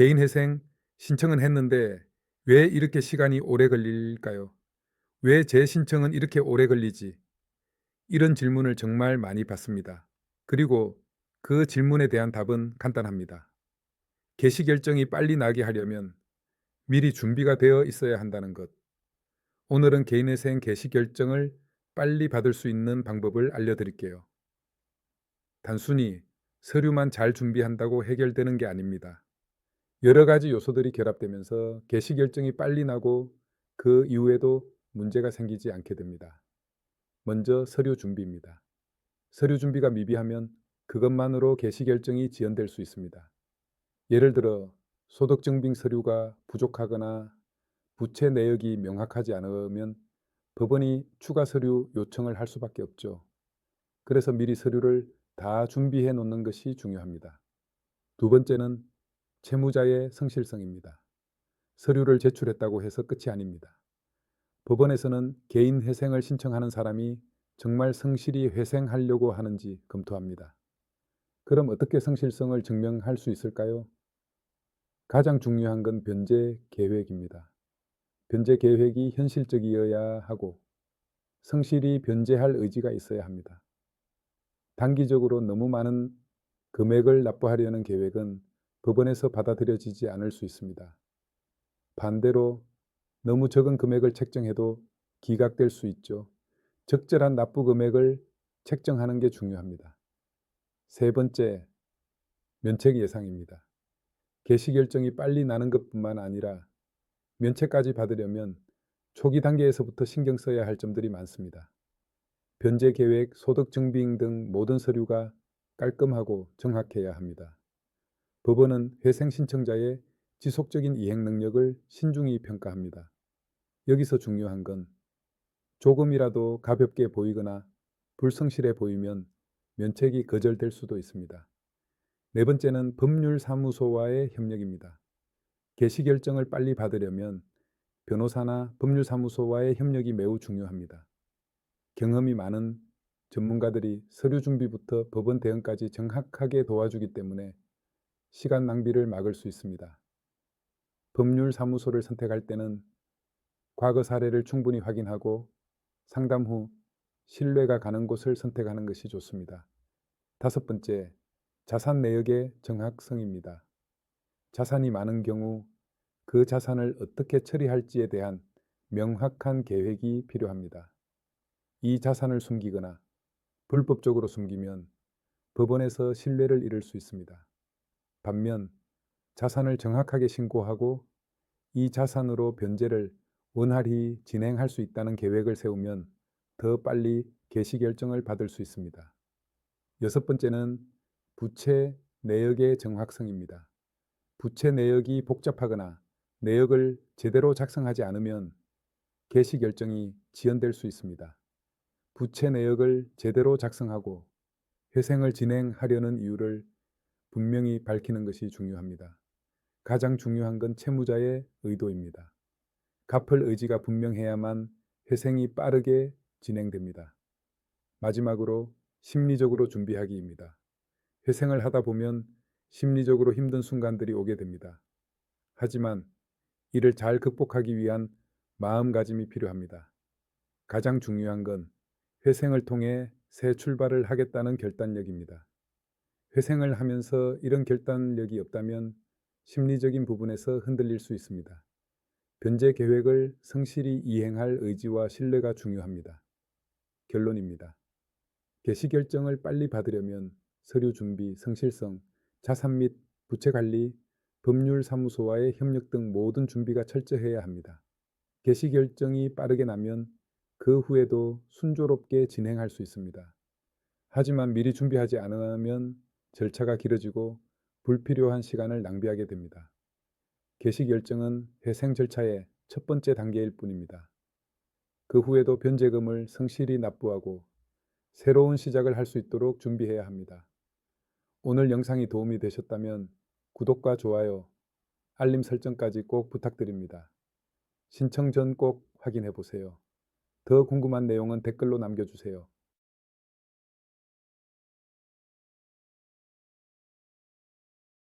개인회생 신청은 했는데 왜 이렇게 시간이 오래 걸릴까요? 왜 제 신청은 이렇게 오래 걸리지? 이런 질문을 정말 많이 받습니다. 그리고 그 질문에 대한 답은 간단합니다. 개시 결정이 빨리 나게 하려면 미리 준비가 되어 있어야 한다는 것. 오늘은 개인회생 개시 결정을 빨리 받을 수 있는 방법을 알려드릴게요. 단순히 서류만 잘 준비한다고 해결되는 게 아닙니다. 여러 가지 요소들이 결합되면서 개시 결정이 빨리 나고 그 이후에도 문제가 생기지 않게 됩니다. 먼저 서류 준비입니다. 서류 준비가 미비하면 그것만으로 개시 결정이 지연될 수 있습니다. 예를 들어 소득증빙 서류가 부족하거나 부채 내역이 명확하지 않으면 법원이 추가 서류 요청을 할 수밖에 없죠. 그래서 미리 서류를 다 준비해 놓는 것이 중요합니다. 두 번째는 채무자의 성실성입니다. 서류를 제출했다고 해서 끝이 아닙니다. 법원에서는 개인 회생을 신청하는 사람이 정말 성실히 회생하려고 하는지 검토합니다. 그럼 어떻게 성실성을 증명할 수 있을까요? 가장 중요한 건 변제 계획입니다. 변제 계획이 현실적이어야 하고 성실히 변제할 의지가 있어야 합니다. 단기적으로 너무 많은 금액을 납부하려는 계획은 법원에서 받아들여지지 않을 수 있습니다. 반대로 너무 적은 금액을 책정해도 기각될 수 있죠. 적절한 납부 금액을 책정하는 게 중요합니다. 세 번째, 면책 예상입니다. 개시 결정이 빨리 나는 것뿐만 아니라 면책까지 받으려면 초기 단계에서부터 신경 써야 할 점들이 많습니다. 변제 계획, 소득 증빙 등 모든 서류가 깔끔하고 정확해야 합니다. 법원은 회생 신청자의 지속적인 이행 능력을 신중히 평가합니다. 여기서 중요한 건 조금이라도 가볍게 보이거나 불성실해 보이면 면책이 거절될 수도 있습니다. 네 번째는 법률사무소와의 협력입니다. 개시 결정을 빨리 받으려면 변호사나 법률사무소와의 협력이 매우 중요합니다. 경험이 많은 전문가들이 서류 준비부터 법원 대응까지 정확하게 도와주기 때문에 시간 낭비를 막을 수 있습니다. 법률 사무소를 선택할 때는 과거 사례를 충분히 확인하고 상담 후 신뢰가 가는 곳을 선택하는 것이 좋습니다. 다섯 번째, 자산 내역의 정확성입니다. 자산이 많은 경우 그 자산을 어떻게 처리할지에 대한 명확한 계획이 필요합니다. 이 자산을 숨기거나 불법적으로 숨기면 법원에서 신뢰를 잃을 수 있습니다. 반면 자산을 정확하게 신고하고 이 자산으로 변제를 원활히 진행할 수 있다는 계획을 세우면 더 빨리 개시 결정을 받을 수 있습니다. 여섯 번째는 부채 내역의 정확성입니다. 부채 내역이 복잡하거나 내역을 제대로 작성하지 않으면 개시 결정이 지연될 수 있습니다. 부채 내역을 제대로 작성하고 회생을 진행하려는 이유를 분명히 밝히는 것이 중요합니다. 가장 중요한 건 채무자의 의도입니다. 갚을 의지가 분명해야만 회생이 빠르게 진행됩니다. 마지막으로 심리적으로 준비하기입니다. 회생을 하다 보면 심리적으로 힘든 순간들이 오게 됩니다. 하지만 이를 잘 극복하기 위한 마음가짐이 필요합니다. 가장 중요한 건 회생을 통해 새 출발을 하겠다는 결단력입니다. 회생을 하면서 이런 결단력이 없다면 심리적인 부분에서 흔들릴 수 있습니다. 변제 계획을 성실히 이행할 의지와 신뢰가 중요합니다. 결론입니다. 개시 결정을 빨리 받으려면 서류 준비, 성실성, 자산 및 부채 관리, 법률 사무소와의 협력 등 모든 준비가 철저해야 합니다. 개시 결정이 빠르게 나면 그 후에도 순조롭게 진행할 수 있습니다. 하지만 미리 준비하지 않으면 절차가 길어지고 불필요한 시간을 낭비하게 됩니다. 개시 결정은 회생 절차의 첫 번째 단계일 뿐입니다. 그 후에도 변제금을 성실히 납부하고 새로운 시작을 할 수 있도록 준비해야 합니다. 오늘 영상이 도움이 되셨다면 구독과 좋아요, 알림 설정까지 꼭 부탁드립니다. 신청 전 꼭 확인해 보세요. 더 궁금한 내용은 댓글로 남겨주세요.